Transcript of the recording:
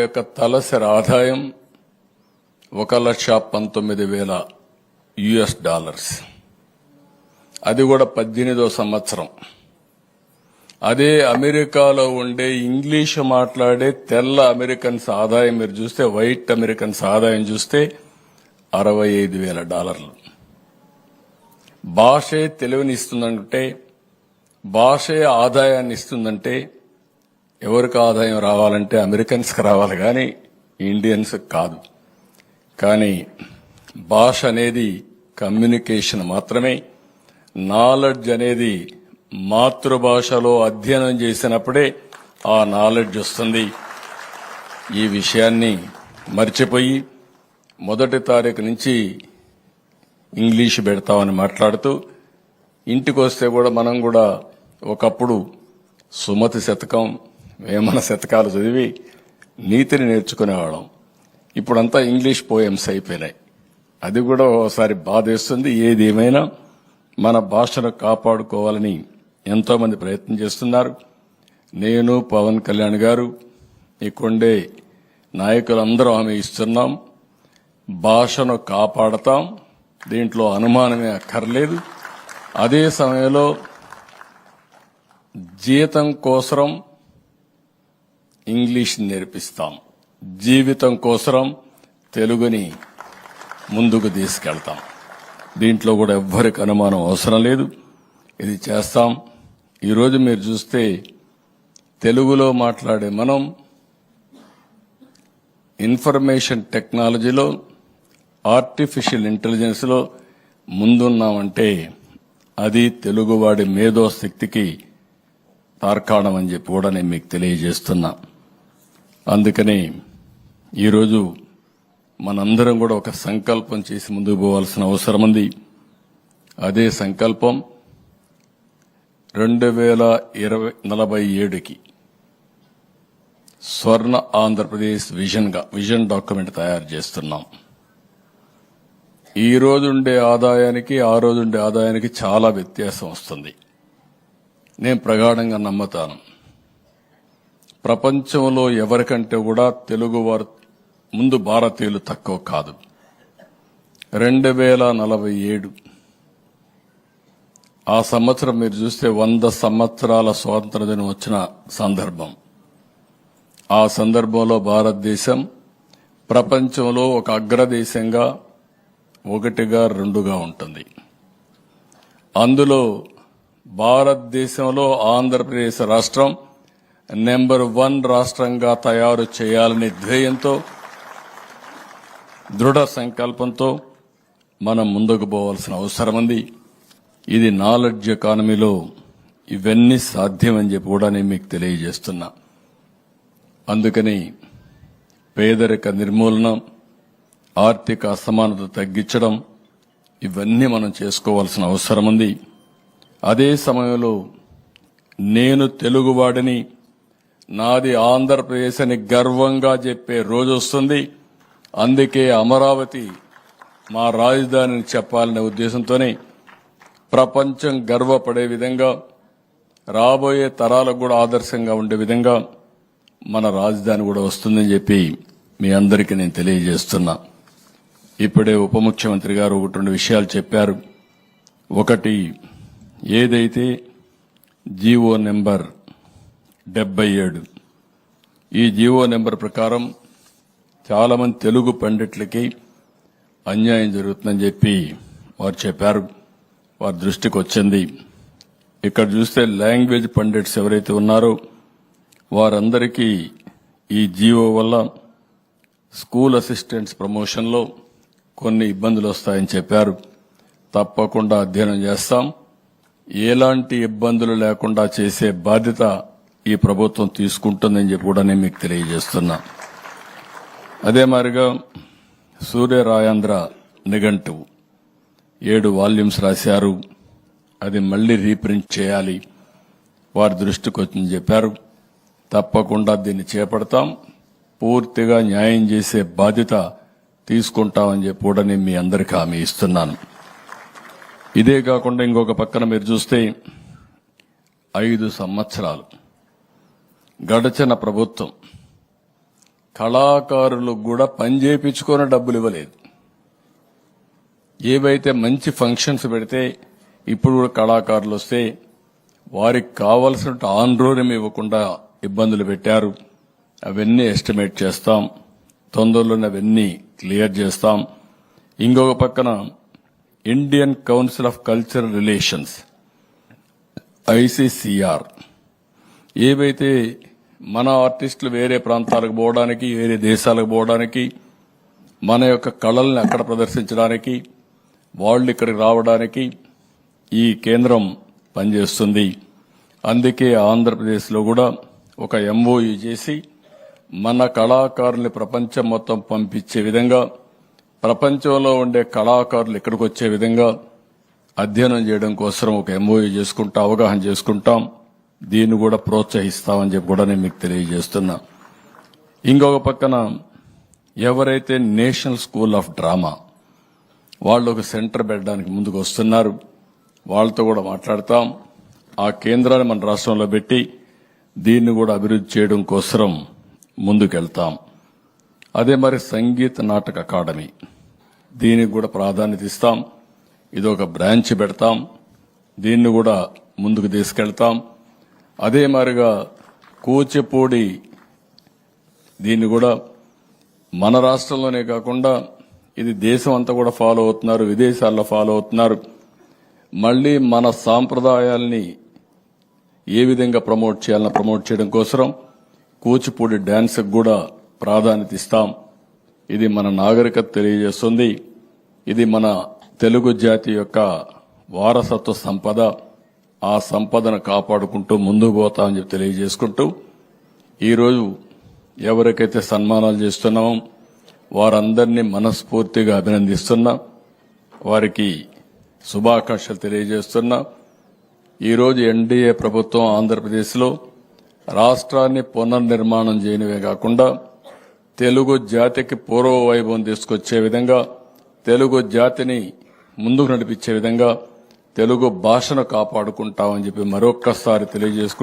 యొక్క తలసరి ఆదాయం ఒక లక్ష పంతొమ్మిది వేల యుఎస్ డాలర్స్. అది కూడా పద్దెనిమిదో సంవత్సరం. అదే అమెరికాలో ఉండే ఇంగ్లీష్ మాట్లాడే తెల్ల అమెరికన్స్ ఆదాయం మీరు చూస్తే వైట్ అమెరికన్స్ ఆదాయం చూస్తే అరవై ఐదు వేల డాలర్లు. భాషే తెలివినిస్తుందంటే భాషే ఆదాయాన్ని ఇస్తుందంటే ఎవరికి ఆదాయం రావాలంటే అమెరికన్స్కి రావాలి కానీ ఇండియన్స్ కాదు. కానీ భాష అనేది కమ్యూనికేషన్ మాత్రమే. నాలెడ్జ్ అనేది మాతృభాషలో అధ్యయనం చేసినప్పుడే ఆ నాలెడ్జ్ వస్తుంది. ఈ విషయాన్ని మర్చిపోయి మొదటి తారీఖు నుంచి ఇంగ్లీష్ పెడతామని మాట్లాడుతూ ఇంటికి వస్తే కూడా మనం కూడా ఒకప్పుడు సుమతి శతకం వేమన శతకాలు చదివి నీతిని నేర్చుకునేవాళ్ళం. ఇప్పుడంతా ఇంగ్లీష్ పోయమ్స్ అయిపోయినాయి. అది కూడా ఒకసారి బాధేస్తుంది. ఏది ఏమైనా మన భాషను కాపాడుకోవాలని ఎంతోమంది ప్రయత్నం చేస్తున్నారు. నేను పవన్ కళ్యాణ్ గారు ఇక్కడుండే నాయకులందరూ హామీ ఇస్తున్నాం. భాషను కాపాడతాం. దీంట్లో అనుమానమే అక్కర్లేదు. అదే సమయంలో జీతం కోసరం ఇంగ్లీష్ నేర్పిస్తాం. జీవితం కోసరం తెలుగుని ముందుకు తీసుకెళ్తాం. దీంట్లో కూడా ఎవ్వరికి అనుమానం అవసరం లేదు. ఇది చేస్తాం. ఈరోజు మీరు చూస్తే తెలుగులో మాట్లాడే మనం ఇన్ఫర్మేషన్ టెక్నాలజీలో ఆర్టిఫిషియల్ ఇంటెలిజెన్స్లో ముందున్నామంటే అది తెలుగువాడి మేధోశక్తికి తార్కాణం అని చెప్పి కూడా నేను మీకు తెలియజేస్తున్నా. అందుకని ఈరోజు మనందరం కూడా ఒక సంకల్పం చేసి ముందుకు పోవాల్సిన అవసరం ఉంది. అదే సంకల్పం రెండు వేల ఇరవై నలభై ఏడుకి స్వర్ణ ఆంధ్రప్రదేశ్ విజన్గా విజన్ డాక్యుమెంట్ తయారు చేస్తున్నాం. ఈ రోజుండే ఆదాయానికి ఆ రోజు ఉండే ఆదాయానికి చాలా వ్యత్యాసం వస్తుంది. నేను ప్రగాఢంగా నమ్ముతాను. ప్రపంచంలో ఎవరికంటే కూడా తెలుగు వారు ముందు భారతీయులు తక్కువ కాదు. రెండు వేల నలభై ఏడు ఆ సంవత్సరం మీరు చూస్తే వంద సంవత్సరాల స్వాతంత్ర దినం వచ్చిన సందర్భం. ఆ సందర్భంలో భారతదేశం ప్రపంచంలో ఒక అగ్రదేశంగా ఒకటిగా రెండుగా ఉంటుంది. అందులో భారతదేశంలో ఆంధ్రప్రదేశ్ రాష్ట్రం నెంబర్ వన్ రాష్ట్రంగా తయారు చేయాలనే ధ్యేయంతో దృఢ సంకల్పంతో మనం ముందుకు పోవాల్సిన అవసరం ఉంది. ఇది నాలెడ్జ్ ఎకానమీలో ఇవన్నీ సాధ్యమని చెప్పి కూడా నేను మీకు తెలియజేస్తున్నా. అందుకని పేదరిక నిర్మూలన ఆర్థిక అసమానత తగ్గించడం ఇవన్నీ మనం చేసుకోవాల్సిన అవసరం ఉంది. అదే సమయంలో నేను తెలుగువాడిని నాది ఆంధ్రప్రదేశ్ అని గర్వంగా చెప్పే రోజు వస్తుంది. అందుకే అమరావతి మా రాజధానిని చెప్పాలనే ఉద్దేశంతోనే ప్రపంచం గర్వపడే విధంగా రాబోయే తరాలకు కూడా ఆదర్శంగా ఉండే విధంగా మన రాజధాని కూడా వస్తుందని చెప్పి మీ అందరికీ నేను తెలియజేస్తున్నా. ఇప్పుడే ఉప ముఖ్యమంత్రి గారు ఒకటి రెండు విషయాలు చెప్పారు. ఒకటి ఏదైతే జీవో నెంబర్ డెబ్బై ఏడు. ఈ జీవో నెంబర్ ప్రకారం చాలామంది తెలుగు పండిట్లకి అన్యాయం జరుగుతుందని చెప్పి వారు చెప్పారు. వారి దృష్టికి వచ్చింది. ఇక్కడ చూస్తే లాంగ్వేజ్ పండిట్స్ ఎవరైతే ఉన్నారో వారందరికీ ఈ జీవో వల్ల స్కూల్ అసిస్టెంట్స్ ప్రమోషన్లో కొన్ని ఇబ్బందులు వస్తాయని చెప్పారు. తప్పకుండా అధ్యయనం చేస్తాం. ఎలాంటి ఇబ్బందులు లేకుండా చేసే బాధ్యత ఈ ప్రభుత్వం తీసుకుంటుందని చెప్పి కూడా నేను మీకు తెలియజేస్తున్నా. అదే మారిగా సూర్య రాయాంధ్ర నిఘంటువు. ఏడు వాల్యూమ్స్ రాశారు. అది మళ్ళీ రీప్రింట్ చేయాలి. వారి దృష్టికి వచ్చింది చెప్పారు. తప్పకుండా దీన్ని చేపడతాం. పూర్తిగా న్యాయం చేసే బాధ్యత తీసుకుంటామని చెప్పి కూడా నేను మీ అందరికీ హామీ ఇస్తున్నాను. ఇదే కాకుండా ఇంకొక పక్కన మీరు చూస్తే ఐదు సంవత్సరాలు. గడచిన ప్రభుత్వం. కళాకారులకు కూడా పని చేయించుకొని డబ్బులు ఇవ్వలేదు. ఏవైతే మంచి ఫంక్షన్స్ పెడితే ఇప్పుడు కూడా కళాకారులు వస్తే వారికి కావలసిన ఆందోళన ఇవ్వకుండా ఇబ్బందులు పెట్టారు. అవన్నీ ఎస్టిమేట్ చేస్తాం. తొందరలోనే అవన్నీ క్లియర్ చేస్తాం. ఇంకొక పక్కన Indian Council of Cultural Relations ICCR ఏవైతే మన ఆర్టిస్టులు వేరే ప్రాంతాలకు పోవడానికి వేరే దేశాలకు పోవడానికి మన యొక్క కళల్ని అక్కడ ప్రదర్శించడానికి వాళ్ళు ఇక్కడికి రావడానికి ఈ కేంద్రం పనిచేస్తుంది. అందుకే ఆంధ్రప్రదేశ్లో కూడా ఒక ఎంఓయు చేసి మన కళాకారుల్ని ప్రపంచం మొత్తం పంపించే విధంగా ప్రపంచంలో ఉండే కళాకారులు ఇక్కడికి వచ్చే విధంగా అధ్యయనం చేయడం కోసం ఒక ఎంఓయు చేసుకుంటా అవగాహన చేసుకుంటాం. దీన్ని కూడా ప్రోత్సహిస్తామని చెప్పి కూడా నేను మీకు తెలియజేస్తున్నా. ఇంకొక పక్కన ఎవరైతే నేషనల్ స్కూల్ ఆఫ్ డ్రామా వాళ్ళు ఒక సెంటర్ పెట్టడానికి ముందుకు వస్తున్నారు వాళ్ళతో కూడా మాట్లాడతాం. ఆ కేంద్రాన్ని మన రాష్ట్రంలో పెట్టి దీన్ని కూడా అభివృద్ధి చేయడం కోసం ముందుకెళ్తాం. అదే మరి సంగీత నాటక అకాడమీ. దీనికి కూడా ప్రాధాన్యత ఇస్తాం. ఇది ఒక బ్రాంచ్ పెడతాం. దీన్ని కూడా ముందుకు తీసుకెళ్తాం. అదే మారిగా కూచిపూడి దీన్ని కూడా మన రాష్ట్రంలోనే కాకుండా ఇది దేశం అంతా కూడా ఫాలో అవుతున్నారు విదేశాల్లో ఫాలో అవుతున్నారు. మళ్ళీ మన సాంప్రదాయాల్ని ఏ విధంగా ప్రమోట్ చేయాలని ప్రమోట్ చేయడం కోసం కూచిపూడి డ్యాన్స్కి కూడా ప్రాధాన్యత ఇస్తాం. ఇది మన నాగరికత తెలియజేస్తుంది. ఇది మన తెలుగు జాతి యొక్క వారసత్వ సంపద. ఆ సంపదను కాపాడుకుంటూ ముందుకు పోతామని చెప్పి తెలియజేసుకుంటూ ఈరోజు ఎవరికైతే సన్మానాలు చేస్తున్నామో వారందరినీ మనస్ఫూర్తిగా అభినందిస్తున్నా వారికి శుభాకాంక్షలు తెలియజేస్తున్నా. ఈరోజు ఎన్డీఏ ప్రభుత్వం ఆంధ్రప్రదేశ్లో రాష్ట్రాన్ని పునర్నిర్మాణం చేయనివే కాకుండా తెలుగు జాతికి పూర్వ వైభవం తీసుకొచ్చే విధంగా తెలుగు జాతిని ముందుకు నడిపించే విధంగా తెలుగు భాషను కాపాడుకుంటామని చెప్పి మరొక్కసారి తెలియజేసుకుంటూ